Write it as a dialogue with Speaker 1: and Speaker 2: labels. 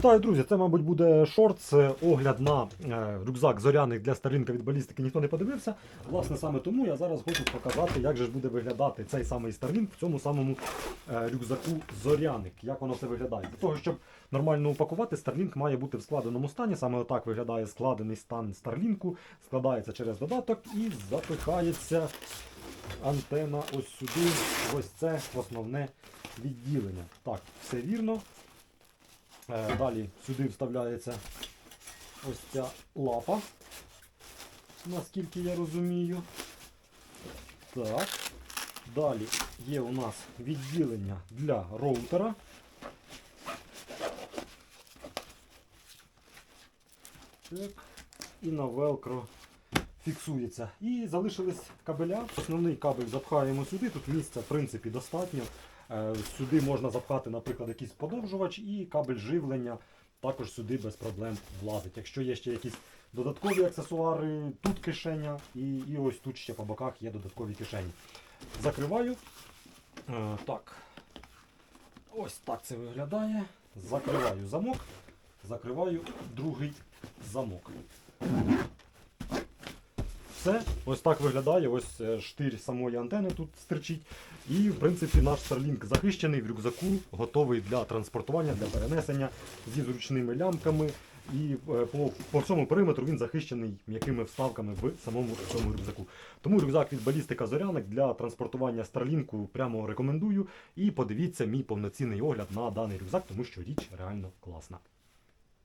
Speaker 1: Вітаю, друзі! Це, мабуть, буде шорт, це огляд на е, рюкзак зоряник для Starlink від балістики. Ніхто не подивився. Власне, саме тому я зараз хочу показати, як же ж буде виглядати цей самий Starlink в цьому самому е, рюкзаку зоряник. Як воно все виглядає. Для того, щоб нормально упакувати, Starlink має бути в складеному стані. Саме отак виглядає складений стан Starlink. Складається через додаток і запихається антена ось сюди. Ось це основне відділення. Так, все вірно. Е, Далі сюди вставляється ось ця лапа, наскільки я розумію. Так. Далі є у нас відділення для роутера. Так. І на велкро фіксується. І залишились кабеля. Основний кабель запхаємо сюди. Тут місця в принципі достатньо. Е, Сюди можна запхати, наприклад, якийсь подовжувач і кабель живлення також сюди без проблем влазить. Якщо є ще якісь додаткові аксесуари, тут кишеня і, і ось тут ще по боках є додаткові кишені. Закриваю. Е, Так. Ось так це виглядає. Закриваю замок, закриваю другий замок. Все, ось так виглядає. Ось е, штир самої антени тут стирчить. І, в принципі, наш Starlink захищений в рюкзаку, готовий для транспортування, для перенесення зі зручними лямками. І е, по, по всьому периметру він захищений м'якими вставками в самому цьому рюкзаку. Тому рюкзак від балістика Зоряник для транспортування Starlink прямо рекомендую. І подивіться мій повноцінний огляд на даний рюкзак, тому що річ реально класна.